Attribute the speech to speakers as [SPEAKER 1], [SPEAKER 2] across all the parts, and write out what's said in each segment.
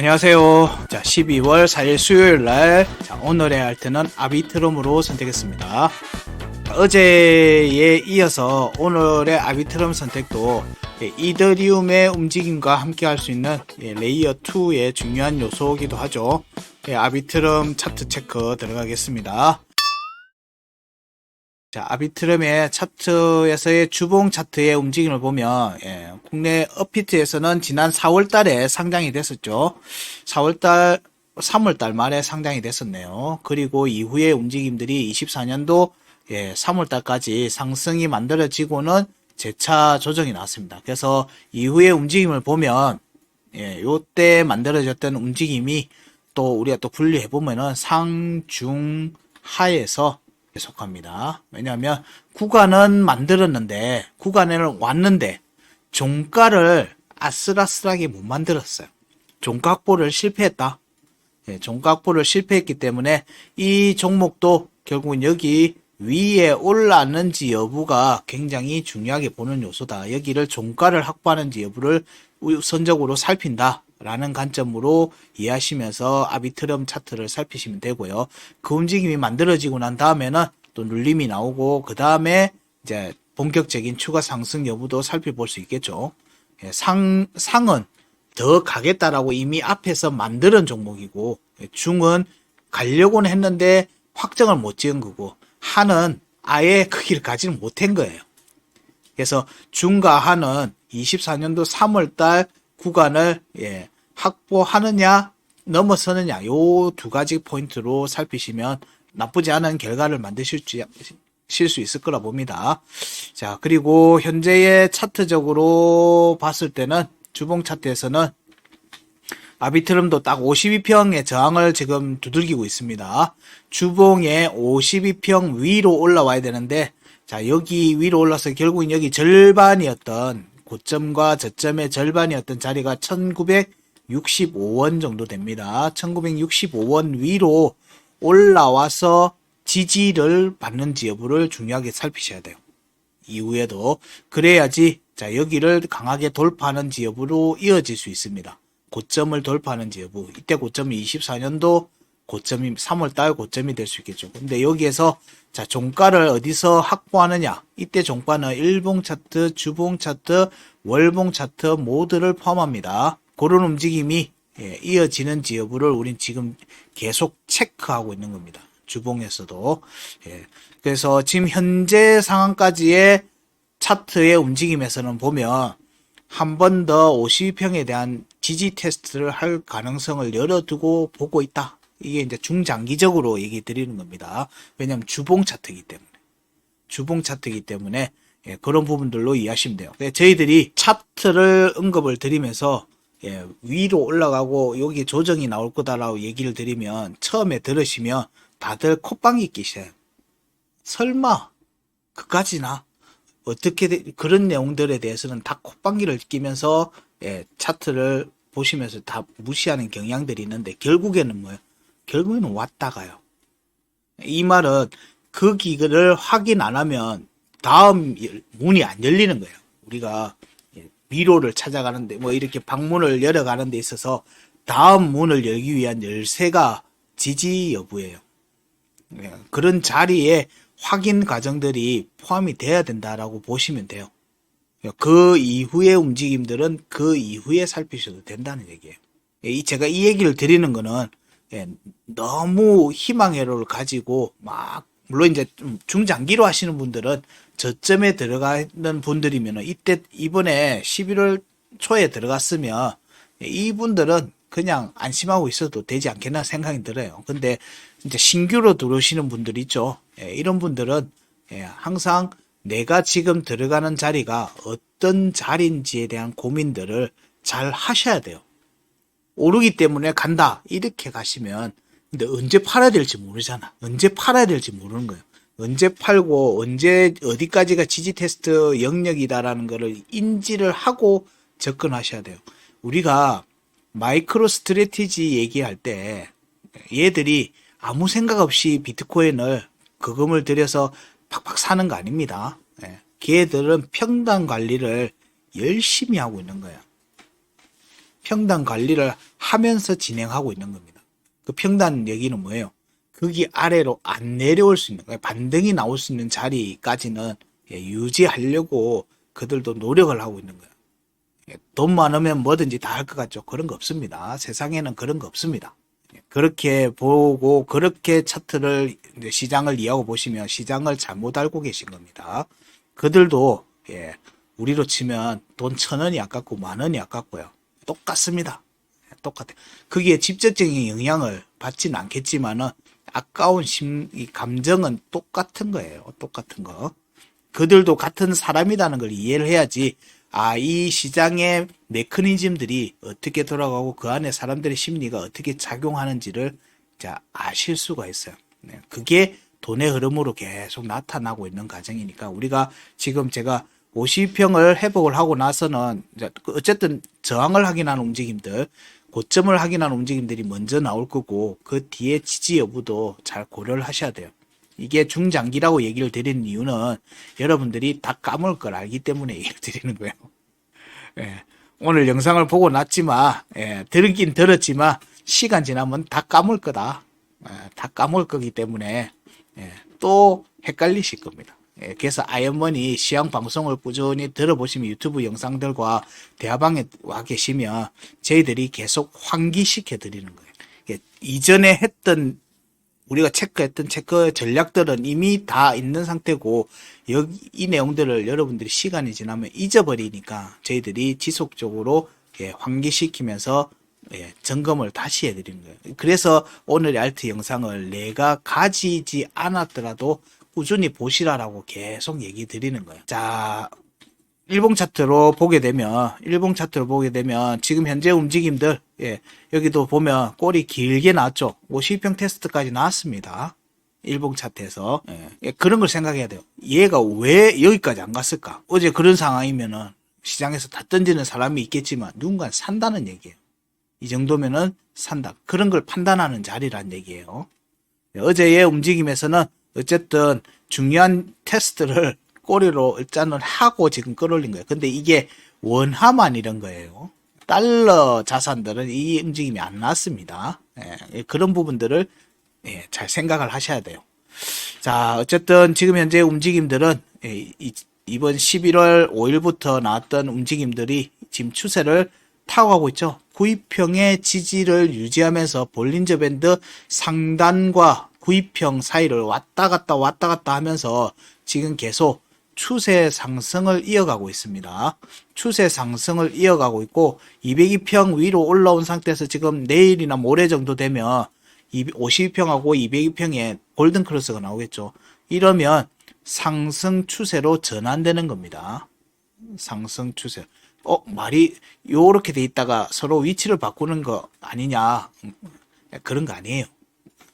[SPEAKER 1] 안녕하세요. 자, 12월 4일 수요일 날, 자, 오늘의 알트는 아비트럼으로 선택했습니다. 어제에 이어서 오늘의 아비트럼 선택도 예, 이더리움의 움직임과 함께 할 수 있는 예, 레이어 2의 중요한 요소이기도 하죠. 예, 아비트럼 차트 체크 들어가겠습니다. 자, 아비트럼의 차트에서의 주봉 차트의 움직임을 보면, 예, 국내 업피트에서는 지난 4월 달에 상장이 됐었죠. 4월 달, 3월 달 말에 상장이 됐었네요. 그리고 이후의 움직임들이 24년도, 예, 3월 달까지 상승이 만들어지고는 재차 조정이 나왔습니다. 그래서 이후의 움직임을 보면, 예, 요때 만들어졌던 움직임이 또 우리가 또 분리해 보면은 상, 중, 하에서 속합니다. 왜냐하면 구간은 만들었는데 구간에는 왔는데 종가를 아슬아슬하게 못 만들었어요. 종각보를 실패했다. 예, 종각보를 실패했기 때문에 이 종목도 결국은 여기 위에 올랐는지 여부가 굉장히 중요하게 보는 요소다. 여기를 종가를 확보하는지 여부를 우선적으로 살핀다. 라는 관점으로 이해하시면서 아비트럼 차트를 살피시면 되고요. 그 움직임이 만들어지고 난 다음에는 또 눌림이 나오고 그 다음에 이제 본격적인 추가 상승 여부도 살펴볼 수 있겠죠. 예, 상 상은 더 가겠다라고 이미 앞에서 만드는 종목이고 예, 중은 가려고는 했는데 확정을 못 지은 거고 한은 아예 크기를 가지는 못한 거예요. 그래서 중과 한은 24년도 3월달 구간을 예, 확보하느냐 넘어서느냐 요 두 가지 포인트로 살피시면 나쁘지 않은 결과를 만드실 수 있을 거라 봅니다. 자 그리고 현재의 차트적으로 봤을 때는 주봉 차트에서는 아비트럼도 딱 52평의 저항을 지금 두들기고 있습니다. 주봉의 52평 위로 올라와야 되는데 자 여기 위로 올라서 결국은 여기 절반이었던 고점과 저점의 절반이었던 자리가 1965원 정도 됩니다. 1965원 위로 올라와서 지지를 받는지 여부를 중요하게 살피셔야 돼요. 이후에도 그래야지 자 여기를 강하게 돌파하는지 여부로 이어질 수 있습니다. 고점을 돌파하는지 여부 이때 고점이 24년도 고점이 3월달 고점이 될 수 있겠죠. 근데 여기에서 자 종가를 어디서 확보하느냐 이때 종가는 일봉 차트, 주봉 차트, 월봉 차트 모두를 포함합니다. 그런 움직임이 예, 이어지는지 여부를 우린 지금 계속 체크하고 있는 겁니다. 주봉에서도 예, 그래서 지금 현재 상황까지의 차트의 움직임에서는 보면 한 번 더 52평에 대한 지지 테스트를 할 가능성을 열어두고 보고 있다. 이게 이제 중장기적으로 얘기 드리는 겁니다. 왜냐하면 주봉 차트이기 때문에. 주봉 차트이기 때문에 예, 그런 부분들로 이해하시면 돼요. 저희들이 차트를 언급을 드리면서 예, 위로 올라가고 여기 조정이 나올 거다라고 얘기를 드리면 처음에 들으시면 다들 콧방귀 끼셔요. 설마 그까지나 어떻게 되, 그런 내용들에 대해서는 다 콧방귀를 끼면서 예, 차트를 보시면서 다 무시하는 경향들이 있는데 결국에는 뭐예요? 결국에는 왔다가요. 이 말은 그 기를 확인 안 하면 다음 문이 안 열리는 거예요. 우리가 위로를 찾아가는데 뭐 이렇게 방문을 열어가는 데 있어서 다음 문을 열기 위한 열쇠가 지지 여부예요. 예, 그런 자리에 확인 과정들이 포함이 돼야 된다라고 보시면 돼요. 그 이후의 움직임들은 그 이후에 살피셔도 된다는 얘기예요. 예, 제가 이 얘기를 드리는 거는 예, 너무 희망회로를 가지고 막 물론 이제 좀 중장기로 하시는 분들은 저점에 들어가는 분들이면 이때 이번에 11월 초에 들어갔으면 이분들은 그냥 안심하고 있어도 되지 않겠나 생각이 들어요. 근데 이제 신규로 들어오시는 분들 있죠. 예, 이런 분들은 예, 항상 내가 지금 들어가는 자리가 어떤 자리인지에 대한 고민들을 잘 하셔야 돼요. 오르기 때문에 간다. 이렇게 가시면 근데 언제 팔아야 될지 모르잖아. 언제 팔아야 될지 모르는 거예요. 언제 팔고 언제 어디까지가 지지 테스트 영역이다라는 것을 인지를 하고 접근하셔야 돼요. 우리가 마이크로 스트레티지 얘기할 때 얘들이 아무 생각 없이 비트코인을 거금을 들여서 팍팍 사는 거 아닙니다. 예. 걔들은 평단 관리를 열심히 하고 있는 거예요. 평단 관리를 하면서 진행하고 있는 겁니다. 그 평단 얘기는 뭐예요? 거기 아래로 안 내려올 수 있는. 반등이 나올 수 있는 자리까지는 예, 유지하려고 그들도 노력을 하고 있는 거예요. 예, 돈 많으면 뭐든지 다 할 것 같죠. 그런 거 없습니다. 세상에는 그런 거 없습니다. 예, 그렇게 보고 그렇게 차트를 시장을 이해하고 보시면 시장을 잘못 알고 계신 겁니다. 그들도 예, 우리로 치면 돈 천 원이 아깝고 만 원이 아깝고요. 똑같습니다. 예, 똑같아요. 거기에 직접적인 영향을 받지는 않겠지만은 아까운 심, 이 감정은 똑같은 거예요. 똑같은 거. 그들도 같은 사람이라는 걸 이해를 해야지 아, 이 시장의 메커니즘들이 어떻게 돌아가고 그 안에 사람들의 심리가 어떻게 작용하는지를 자, 아실 수가 있어요. 네, 그게 돈의 흐름으로 계속 나타나고 있는 과정이니까 우리가 지금 제가 50평을 회복을 하고 나서는 어쨌든 저항을 확인하는 움직임들, 고점을 확인하는 움직임들이 먼저 나올 거고 그 뒤에 지지 여부도 잘 고려를 하셔야 돼요. 이게 중장기라고 얘기를 드리는 이유는 여러분들이 다 까먹을 걸 알기 때문에 얘기를 드리는 거예요. 예, 오늘 영상을 보고 났지만, 예, 들긴 들었지만, 시간 지나면 다 까먹을 거다. 예, 다 까먹을 거기 때문에, 예, 또 헷갈리실 겁니다. 예, 그래서 아이언머니 시향 방송을 꾸준히 들어보시면 유튜브 영상들과 대화방에 와 계시면 저희들이 계속 환기시켜 드리는 거예요. 예, 이전에 했던 우리가 체크했던 체크 전략들은 이미 다 있는 상태고 여기 이 내용들을 여러분들이 시간이 지나면 잊어버리니까 저희들이 지속적으로 예, 환기시키면서 예, 점검을 다시 해드리는 거예요. 그래서 오늘의 알트 영상을 내가 가지지 않았더라도 꾸준히 보시라라고 계속 얘기 드리는 거예요. 자, 일봉 차트로 보게 되면 일봉 차트로 보게 되면 지금 현재 움직임들 예, 여기도 보면 꼬리 길게 나왔죠. 52평 테스트까지 나왔습니다. 일봉 차트에서 예, 예, 그런 걸 생각해야 돼요. 얘가 왜 여기까지 안 갔을까? 어제 그런 상황이면은 시장에서 다 던지는 사람이 있겠지만 누군가 산다는 얘기예요. 이 정도면은 산다. 그런 걸 판단하는 자리란 얘기예요. 예, 어제의 움직임에서는 어쨌든 중요한 테스트를 꼬리로 일단은 하고 지금 끌어올린 거예요. 근데 이게 원화만 이런 거예요. 달러 자산들은 이 움직임이 안 났습니다. 예, 그런 부분들을 예, 잘 생각을 하셔야 돼요. 자, 어쨌든 지금 현재 움직임들은 예, 이, 이번 11월 5일부터 나왔던 움직임들이 지금 추세를 타고 가고 있죠. 구입형의 지지를 유지하면서 볼린저 밴드 상단과 구입형 사이를 왔다 갔다 왔다 갔다 하면서 지금 계속 추세 상승을 이어가고 있습니다. 추세 상승을 이어가고 있고 202평 위로 올라온 상태에서 지금 내일이나 모레 정도 되면 52평하고 202평에 골든 크로스가 나오겠죠. 이러면 상승 추세로 전환되는 겁니다. 상승 추세. 어, 말이 요렇게 돼 있다가 서로 위치를 바꾸는 거 아니냐. 음, 그런 거 아니에요.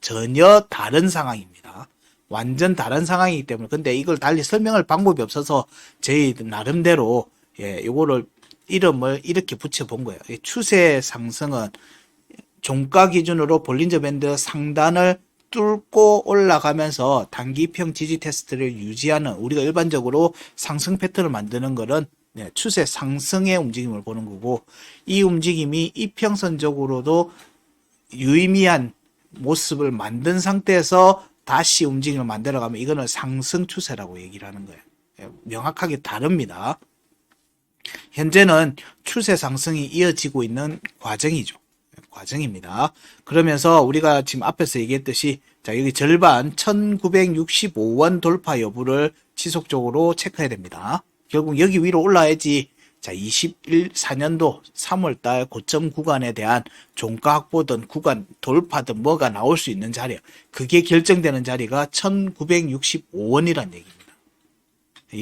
[SPEAKER 1] 전혀 다른 상황입니다. 완전 다른 상황이기 때문에 근데 이걸 달리 설명할 방법이 없어서 저희 나름대로 예, 요거를 이름을 이렇게 붙여 본 거예요. 이 추세 상승은 종가 기준으로 볼린저 밴드 상단을 뚫고 올라가면서 단기평 지지 테스트를 유지하는 우리가 일반적으로 상승 패턴을 만드는 거는 네, 추세 상승의 움직임을 보는 거고 이 움직임이 이평선적으로도 유의미한 모습을 만든 상태에서 다시 움직임을 만들어가면 이거는 상승 추세라고 얘기를 하는 거예요. 예, 명확하게 다릅니다. 현재는 추세 상승이 이어지고 있는 과정이죠. 예, 과정입니다. 그러면서 우리가 지금 앞에서 얘기했듯이 자 여기 절반 1965원 돌파 여부를 지속적으로 체크해야 됩니다. 결국 여기 위로 올라야지 자, 21, 4년도 3월달 고점 구간에 대한 종가 확보든 구간 돌파든 뭐가 나올 수 있는 자리야. 그게 결정되는 자리가 1965원이란 얘기입니다.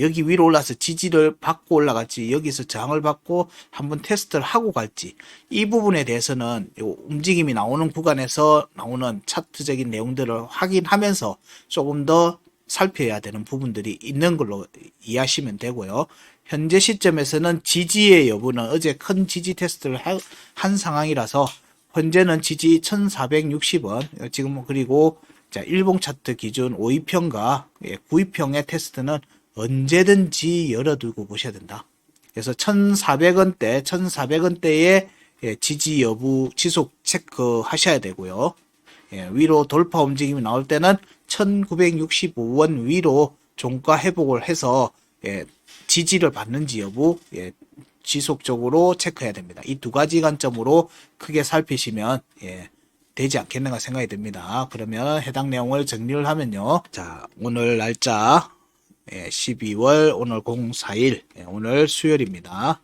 [SPEAKER 1] 여기 위로 올라서 지지를 받고 올라갈지, 여기서 저항을 받고 한번 테스트를 하고 갈지, 이 부분에 대해서는 움직임이 나오는 구간에서 나오는 차트적인 내용들을 확인하면서 조금 더 살펴야 되는 부분들이 있는 걸로 이해하시면 되고요. 현재 시점에서는 지지의 여부는 어제 큰 지지 테스트를 한 상황이라서 현재는 지지 1460원 지금 뭐 그리고 자 일봉 차트 기준 5위평과 9위평의 예, 테스트는 언제든지 열어두고 보셔야 된다. 그래서 1400원대 1400원대에 예, 지지 여부 지속 체크하셔야 되고요. 예, 위로 돌파 움직임이 나올 때는 1965원 위로 종가 회복을 해서 예, 지지를 받는지 여부 예, 지속적으로 체크해야 됩니다. 이 두 가지 관점으로 크게 살피시면 예, 되지 않겠는가 생각이 듭니다. 그러면 해당 내용을 정리를 하면요. 자, 오늘 날짜 예, 12월 오늘 04일 예, 오늘 수요일입니다.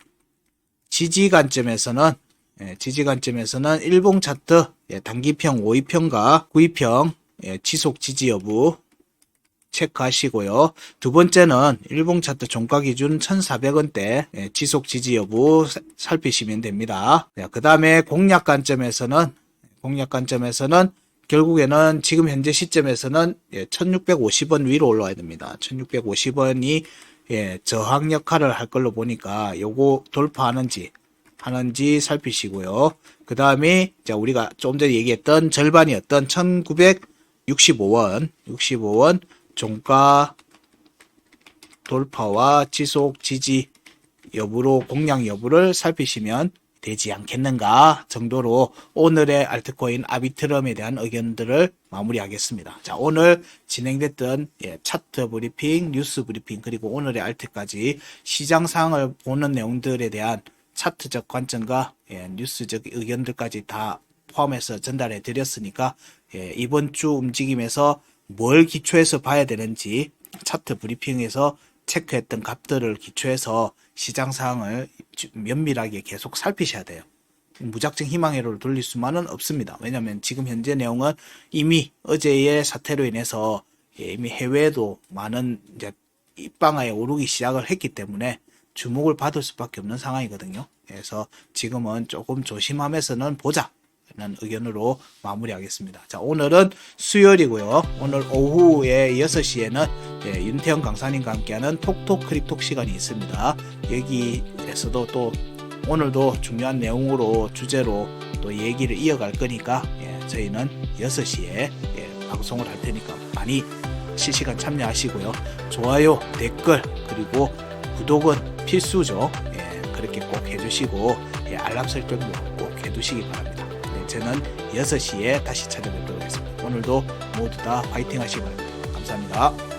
[SPEAKER 1] 지지 관점에서는 예, 지지 관점에서는 일봉 차트 예, 단기평 5위평과 9위평 예, 지속 지지 여부 체크하시고요. 두 번째는 일봉 차트 종가 기준 1,400원대 예, 지속 지지 여부 사- 살피시면 됩니다. 그 다음에 공략 관점에서는 공략 관점에서는 결국에는 지금 현재 시점에서는 예, 1650원 위로 올라와야 됩니다. 1650원이 예, 저항 역할을 할 걸로 보니까 요거 돌파하는지 하는지 살피시고요. 그 다음에 자 우리가 조금 전에 얘기했던 절반이었던 1965원 65원 종가 돌파와 지속 지지 여부로 공략 여부를 살피시면 되지 않겠는가 정도로 오늘의 알트코인 아비트럼에 대한 의견들을 마무리하겠습니다. 자, 오늘 진행됐던 예, 차트 브리핑, 뉴스 브리핑 그리고 오늘의 알트까지 시장 상황을 보는 내용들에 대한 차트적 관점과 예, 뉴스적 의견들까지 다 포함해서 전달해 드렸으니까 예, 이번 주 움직임에서 뭘 기초해서 봐야 되는지 차트 브리핑에서 체크했던 값들을 기초해서 시장 상황을 주- 면밀하게 계속 살피셔야 돼요. 무작정 희망회로를 돌릴 수만은 없습니다. 왜냐하면 지금 현재 내용은 이미 어제의 사태로 인해서 예, 이미 해외에도 많은 이제 입방아에 오르기 시작을 했기 때문에 주목을 받을 수밖에 없는 상황이거든요. 그래서 지금은 조금 조심하면서는 보자. 라는 의견으로 마무리하겠습니다. 자, 오늘은 수요일이고요. 오늘 오후에 6시에는 예, 윤태영 강사님과 함께하는 톡톡 크립톡 시간이 있습니다. 여기에서도 또 오늘도 중요한 내용으로 주제로 또 얘기를 이어갈 거니까 예, 저희는 6시에 예, 방송을 할 테니까 많이 실시간 참여하시고요. 좋아요, 댓글 그리고 구독은 필수죠. 예, 그렇게 꼭 해주시고 예, 알람 설정도 꼭 해두시기 바랍니다. 네, 저는 6시에 다시 찾아뵙도록 하겠습니다. 오늘도 모두 다 화이팅 하시기 바랍니다. 감사합니다.